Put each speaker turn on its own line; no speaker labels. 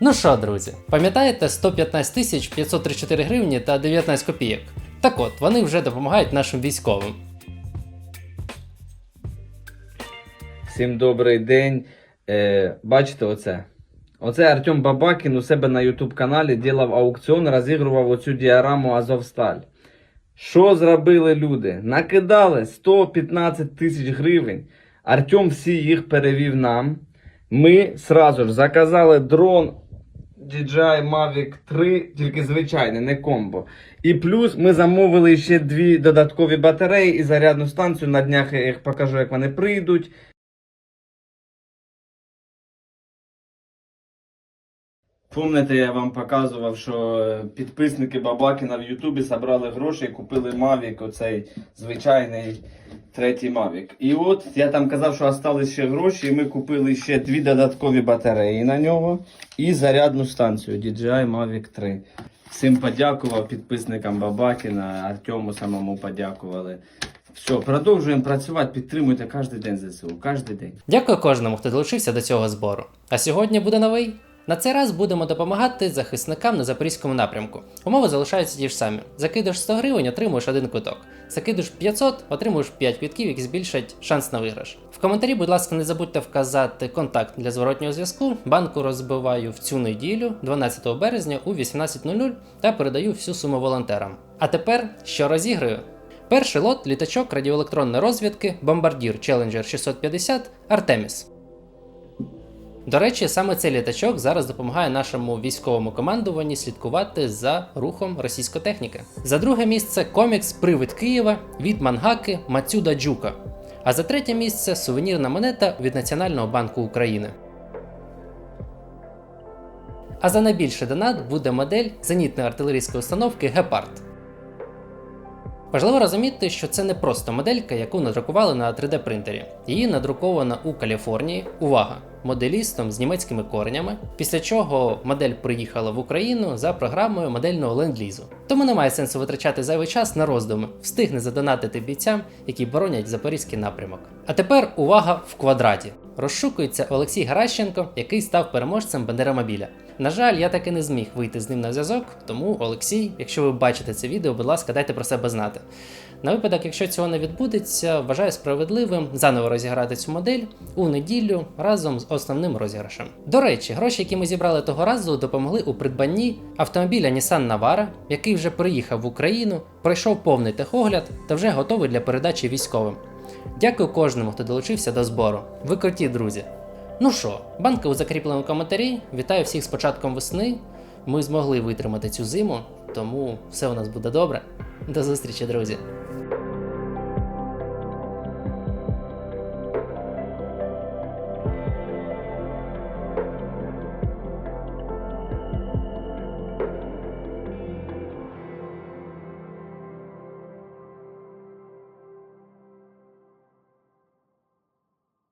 Ну що, друзі, пам'ятаєте 115 тисяч 534 гривні та 19 копійок? Так от, вони вже допомагають нашим військовим.
Всім добрий день. Е, бачите оце? Оце Артем Бабакін у себе на YouTube каналі ділав аукціон, розігрував оцю діараму Азовсталь. Що зробили люди? Накидали 115 тисяч гривень. Артем всі їх перевів нам. Ми сразу ж заказали дрон DJI Mavic 3, тільки звичайне, не комбо. І плюс ми замовили ще дві додаткові батареї і зарядну станцію. На днях я їх покажу, як вони прийдуть. Помните, я вам показував, що е, підписники Бабакіна в Ютубі зібрали гроші і купили Mavic, оцей звичайний третій Mavic. І от я там казав, що залишились ще гроші, і ми купили ще дві додаткові батареї на нього і зарядну станцію DJI Mavic 3. Всім подякував підписникам Бабакіна, Артему самому подякували. Все, продовжуємо працювати, підтримуйте кожен день ЗСУ, кожен день.
Дякую кожному, хто долучився до цього збору. А сьогодні буде новий. На цей раз будемо допомагати захисникам на запорізькому напрямку. Умови залишаються ті ж самі. Закидиш 100 гривень, отримуєш один квиток. Закидиш 500, отримуєш 5 квитків, які збільшать шанс на виграш. В коментарі, будь ласка, не забудьте вказати контакт для зворотнього зв'язку. Банку розбиваю в цю неділю, 12 березня у 18.00 та передаю всю суму волонтерам. А тепер що розіграю? Перший лот літачок радіоелектронної розвідки Бомбардір Challenger 650 Артеміс. До речі, саме цей літачок зараз допомагає нашому військовому командуванні слідкувати за рухом російської техніки. За друге місце комікс Привид Києва від мангаки Мацюда Джука. А за третє місце сувенірна монета від Національного банку України. А за найбільший донат буде модель зенітної артилерійської установки Гепард. Важливо розуміти, що це не просто моделька, яку надрукували на 3D принтері. Її надруковано у Каліфорнії. Увага! Моделістом з німецькими коренями, після чого модель приїхала в Україну за програмою модельного ленд-лізу. Тому немає сенсу витрачати зайвий час на роздуми, встигне задонатити бійцям, які боронять запорізький напрямок. А тепер увага в квадраті. Розшукується Олексій Гаращенко, який став переможцем Бандерамобіля. На жаль, я таки не зміг вийти з ним на зв'язок, тому Олексій, якщо ви бачите це відео, будь ласка, дайте про себе знати. На випадок, якщо цього не відбудеться, вважаю справедливим заново розіграти цю модель у неділю разом з основним розіграшем. До речі, гроші, які ми зібрали того разу, допомогли у придбанні автомобіля Nissan Navara, який вже приїхав в Україну, пройшов повний техогляд та вже готовий для передачі військовим. Дякую кожному, хто долучився до збору. Ви круті, друзі. Ну що, банки у закріпленому коментарі. Вітаю всіх з початком весни. Ми змогли витримати цю зиму, тому все у нас буде добре. До зустрічі, друзі!